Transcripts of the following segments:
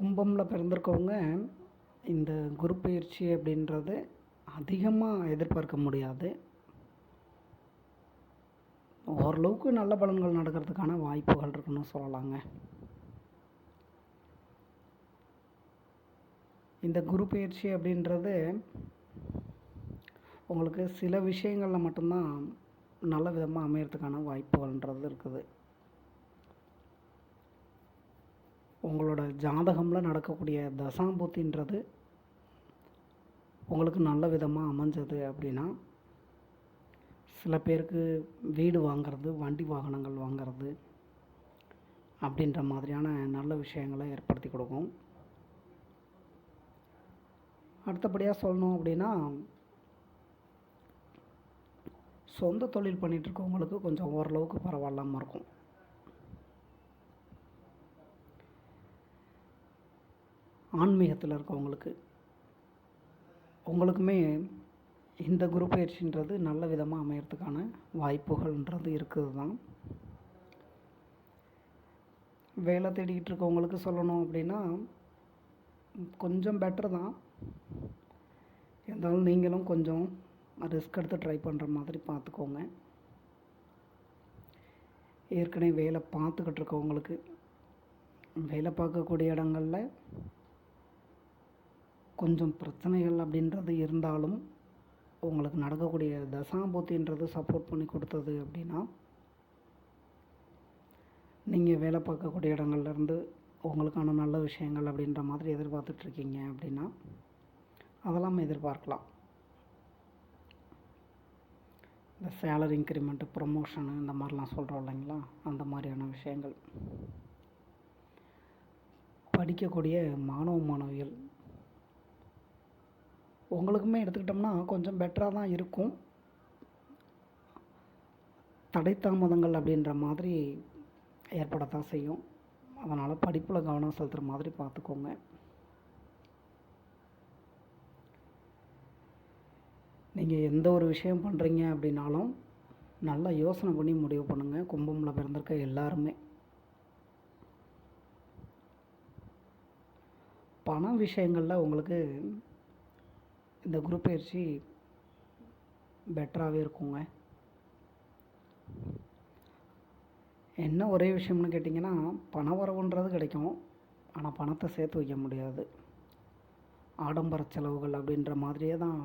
கும்பமில் பிறந்திருக்கவங்க இந்த குரு பயிற்சி அப்படின்றது அதிகமாக எதிர்பார்க்க முடியாது. ஓரளவுக்கு நல்ல பலன்கள் நடக்கிறதுக்கான வாய்ப்புகள் இருக்குன்னு சொல்லலாங்க. இந்த குரு பயிற்சி அப்படின்றது உங்களுக்கு சில விஷயங்களில் மட்டும்தான் நல்ல விதமாக அமையறதுக்கான வாய்ப்புகள்ன்றது இருக்குது. உங்களோட ஜாதகமில் நடக்கக்கூடிய தசாம்பூத்தின்றது உங்களுக்கு நல்ல விதமாக அமைஞ்சது அப்படின்னா சில பேருக்கு வீடு வாங்கிறது வண்டி வாகனங்கள் வாங்கிறது அப்படின்ற மாதிரியான நல்ல விஷயங்களை ஏற்படுத்தி கொடுக்கும். அடுத்தபடியாக சொல்லணும் அப்படின்னா சொந்த தொழில் பண்ணிகிட்ருக்கவங்களுக்கு கொஞ்சம் ஓரளவுக்கு பரவாயில்லாமல் இருக்கும். ஆன்மீகத்தில் இருக்கவங்களுக்கு. உங்களுக்குமே இந்த குரு பயிற்சின்றது நல்ல விதமாக அமையறதுக்கான வாய்ப்புகள்ன்றது இருக்குது தான் வேலை தேடிக்கிட்டு இருக்கவங்களுக்கு சொல்லணும் அப்படின்னா கொஞ்சம் பெட்டர் தான். இருந்தாலும் நீங்களும் கொஞ்சம் ரிஸ்க் எடுத்து ட்ரை பண்ணுற மாதிரி பார்த்துக்கோங்க ஏற்கனவே வேலை பார்த்துக்கிட்டு இருக்கவங்களுக்கு வேலை பார்க்கக்கூடிய இடங்களில் கொஞ்சம் பிரச்சனைகள் அப்படின்றது இருந்தாலும் உங்களுக்கு நடக்கக்கூடிய தசாபூத்தின்றது சப்போர்ட் பண்ணி கொடுத்தது அப்படின்னா நீங்கள் வேலை பார்க்கக்கூடிய இடங்கள்லேருந்து உங்களுக்கான நல்ல விஷயங்கள் அப்படின்ற மாதிரி எதிர்பார்த்துட்ருக்கீங்க அப்படின்னா அதெல்லாம் எதிர்பார்க்கலாம். இந்த சேலரி இன்க்ரிமெண்ட்டு ப்ரொமோஷனு இந்த மாதிரிலாம் சொல்கிறோம் இல்லைங்களா? அந்த மாதிரியான விஷயங்கள். படிக்கக்கூடிய மாணவ மாணவிகள் உங்களுக்குமே எடுத்துக்கிட்டோம்னா கொஞ்சம் பெட்டராக தான் இருக்கும். தடை தாமதங்கள் அப்படின்ற மாதிரி ஏற்படத்தான் செய்யும். அதனால் படிப்பில் கவனம் செலுத்துகிற மாதிரி பார்த்துக்கோங்க. நீங்கள் எந்த ஒரு விஷயம் பண்ணுறீங்க அப்படின்னாலும் நல்லா யோசனை பண்ணி முடிவு பண்ணுங்கள் கும்பமில் பிறந்திருக்க எல்லாருமே. பண விஷயங்களில் உங்களுக்கு இந்த குரூப் பயிற்சி பெட்டராகவே இருக்குங்க. என்ன ஒரே விஷயம்னு கேட்டிங்கன்னா பண வரவுன்றது கிடைக்கும். ஆனால் பணத்தை சேர்த்து வைக்க முடியாது. ஆடம்பர செலவுகள் அப்படின்ற மாதிரியே தான்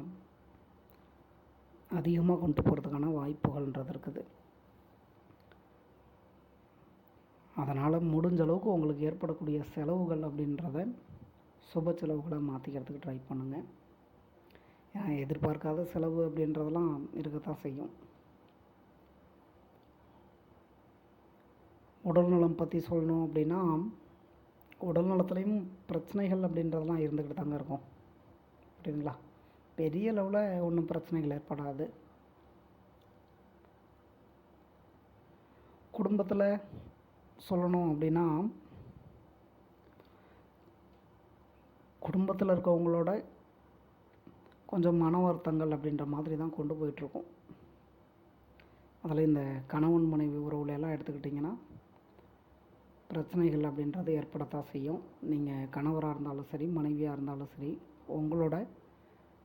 அதிகமாக கொண்டு போகிறதுக்கான வாய்ப்புகள்ன்றது இருக்குது. அதனால் முடிஞ்ச அளவுக்கு உங்களுக்கு ஏற்படக்கூடிய செலவுகள் அப்படின்றத சுப செலவுகளாக மாற்றிக்கிறதுக்கு ட்ரை பண்ணுங்கள் எதிர்பார்க்காத செலவு அப்படின்றதெல்லாம் இருக்கத்தான் செய்யும். உடல்நலம் பற்றி சொல்லணும் அப்படின்னா உடல் நலத்துலேயும் பிரச்சனைகள் அப்படின்றதெல்லாம் இருந்துக்கிட்டு தாங்க இருக்கும். புரியுதுங்களா? பெரிய லெவலில் ஒன்றும் பிரச்சனைகள் ஏற்படாது. குடும்பத்தில் சொல்லணும் அப்படின்னா குடும்பத்தில் இருக்கவங்களோட கொஞ்சம் மன வருத்தங்கள் அப்படின்ற மாதிரி தான் கொண்டு போயிட்டுருக்கோம். அதில் இந்த கணவன் மனைவி உறவுல எல்லாம் எடுத்துக்கிட்டிங்கன்னா பிரச்சனைகள் அப்படின்றது ஏற்படத்தான் செய்யும். நீங்கள் கணவராக இருந்தாலும் சரி மனைவியாக இருந்தாலும் சரி உங்களோட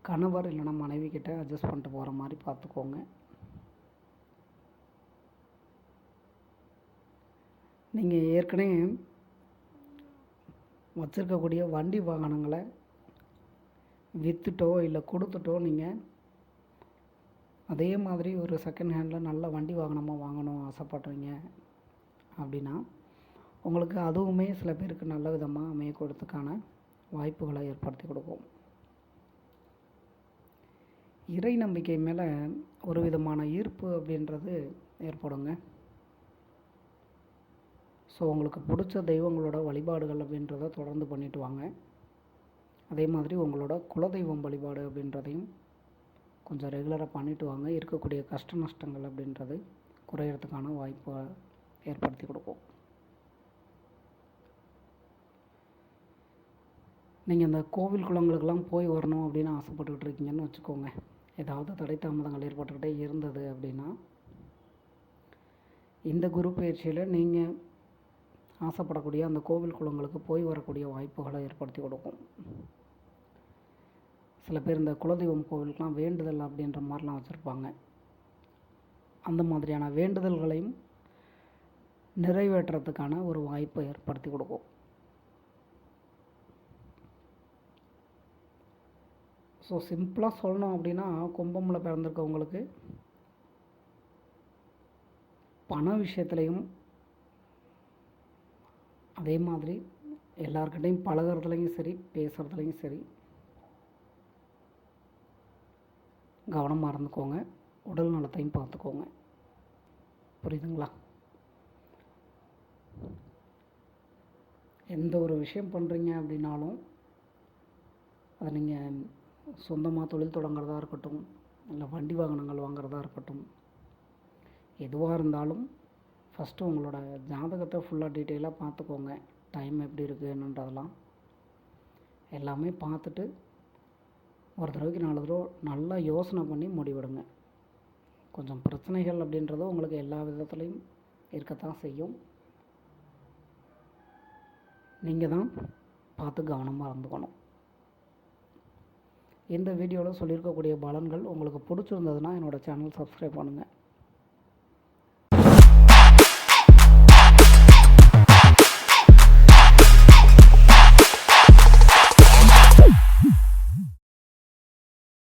கணவர் இல்லைன்னா மனைவி கிட்ட அட்ஜஸ்ட் பண்ணிட்டு போகிற மாதிரி பார்த்துக்கோங்க. நீங்கள் ஏற்கனவே வச்சுருக்கக்கூடிய வண்டி வாகனங்களை விற்றுட்டோ இல்லை கொடுத்துட்டோ நீங்கள் அதே மாதிரி ஒரு செகண்ட் ஹேண்டில் நல்ல வண்டி வாகனமாக வாங்கணும் ஆசைப்படுறீங்க அப்படின்னா உங்களுக்கு அதுவுமே சில பேருக்கு நல்ல விதமாக அமையக்கூடத்துக்கான வாய்ப்புகளை ஏற்படுத்தி கொடுக்கும். இறை நம்பிக்கை மேலே ஒரு விதமான ஈர்ப்பு அப்படின்றது ஏற்படுங்க. ஸோ உங்களுக்கு பிடிச்ச தெய்வங்களோட வழிபாடுகள் அப்படின்றத தொடர்ந்து பண்ணிட்டு வாங்க. அதே மாதிரி உங்களோட குலதெய்வம் வழிபாடு அப்படின்றதையும் கொஞ்சம் ரெகுலராக பண்ணிட்டு வாங்க. இருக்கக்கூடிய கஷ்ட நஷ்டங்கள் அப்படின்றது குறையிறதுக்கான வாய்ப்பை ஏற்படுத்தி கொடுக்கும். நீங்கள் இந்த கோவில் குளங்களுக்கெல்லாம் போய் வரணும் அப்படின்னு ஆசைப்பட்டுக்கிட்டு இருக்கீங்கன்னு வச்சுக்கோங்க. ஏதாவது தடை தாமதங்கள் ஏற்பட்டுக்கிட்டே இருந்தது அப்படின்னா இந்த குரு பயிற்சியில் நீங்கள் ஆசைப்படக்கூடிய அந்த கோவில் குளங்களுக்கு போய் வரக்கூடிய வாய்ப்புகளை ஏற்படுத்தி கொடுக்கும். சில பேர் இந்த குலதெய்வம் கோவிலுக்கெலாம் வேண்டுதல் அப்படின்ற மாதிரிலாம் வச்சுருப்பாங்க. அந்த மாதிரியான வேண்டுதல்களையும் நிறைவேற்றுறதுக்கான ஒரு வாய்ப்பை ஏற்படுத்தி கொடுக்கும். ஸோ சிம்பிளாக சொல்லணும் அப்படின்னா கும்பமில் பிறந்திருக்கவங்களுக்கு பண விஷயத்துலையும் அதே மாதிரி எல்லாருக்கிட்டையும் பழகுறதுலையும் சரி பேசுகிறதுலையும் சரி கவனமாக இருந்துக்கோங்க. உடல் நலத்தையும் பார்த்துக்கோங்க. புரியுதுங்களா? எந்த ஒரு விஷயம் பண்ணுறீங்க அப்படின்னாலும் அதை நீங்கள் சொந்தமாக தொழில் தொடங்குறதா இருக்கட்டும் இல்லை வண்டி வாகனங்கள் வாங்குறதா இருக்கட்டும் எதுவாக இருந்தாலும் ஃபஸ்ட்டு உங்களோட ஜாதகத்தை ஃபுல்லாக டீட்டெயிலாக பார்த்துக்கோங்க. டைம் எப்படி இருக்குது என்னன்றதெல்லாம். எல்லாமே பார்த்துட்டு ஒரு தடவைக்கு நாலு தடவை நல்லா யோசனை பண்ணி முடிவெடுங்க. கொஞ்சம் பிரச்சனைகள் அப்படின்றது உங்களுக்கு எல்லா விதத்துலேயும் இருக்கத்தான் செய்யும். நீங்கள் தான் பார்த்து கவனமாக இருந்துக்கணும். இந்த வீடியோவில் சொல்லியிருக்கக்கூடிய பலன்கள் உங்களுக்கு பிடிச்சிருந்ததுன்னா என்னோடய சேனல் சப்ஸ்கிரைப் பண்ணுங்கள்